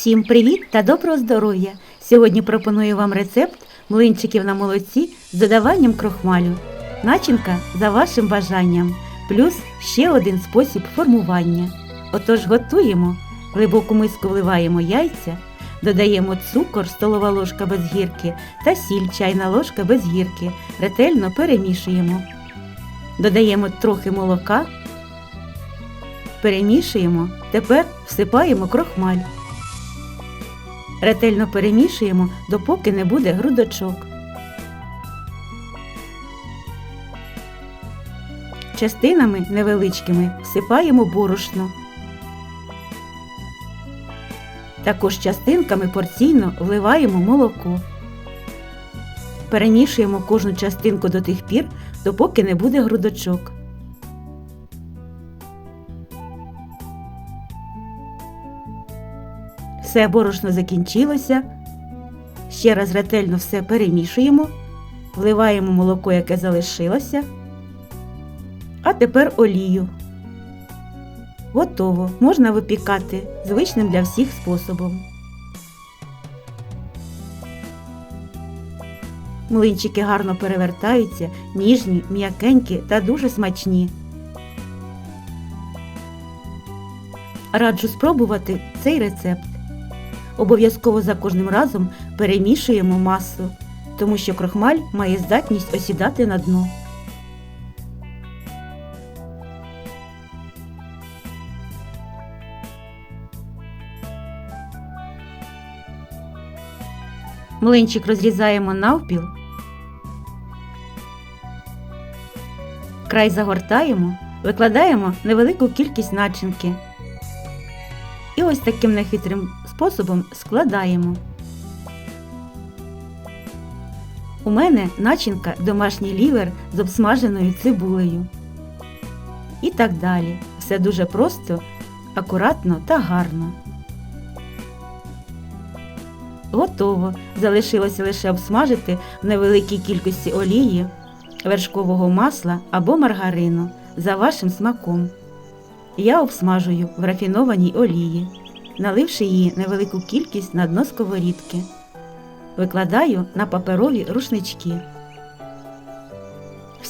Всім привіт та доброго здоров'я! Сьогодні пропоную вам рецепт млинчиків на молоці з додаванням крохмалю. Начинка за вашим бажанням, плюс ще один спосіб формування. Отож готуємо, глибоку миску вливаємо яйця, додаємо цукор, столова ложка без гірки та сіль, чайна ложка без гірки. Ретельно перемішуємо. Додаємо трохи молока, перемішуємо, тепер всипаємо крохмаль. Ретельно перемішуємо, допоки не буде грудочок. Частинами невеличкими всипаємо борошно. Також частинками порційно вливаємо молоко. Перемішуємо кожну частинку до тих пір, допоки не буде грудочок. Все борошно закінчилося. Ще раз ретельно все перемішуємо, вливаємо молоко, яке залишилося. А тепер олію. Готово. Можна випікати звичним для всіх способом. Млинчики гарно перевертаються, ніжні, м'якенькі та дуже смачні. Раджу спробувати цей рецепт. Обов'язково за кожним разом перемішуємо масу, тому що крохмаль має здатність осідати на дно. Млинчик розрізаємо навпіл. Край загортаємо, викладаємо невелику кількість начинки. І ось таким нехитрим способом складаємо. У мене начинка домашній лівер з обсмаженою цибулею. І так далі. Все дуже просто, акуратно та гарно. Готово. Залишилося лише обсмажити в невеликій кількості олії, вершкового масла або маргарину за вашим смаком. Я обсмажую в рафінованій олії, наливши її невелику кількість на дно сковорідки. Викладаю на паперові рушнички.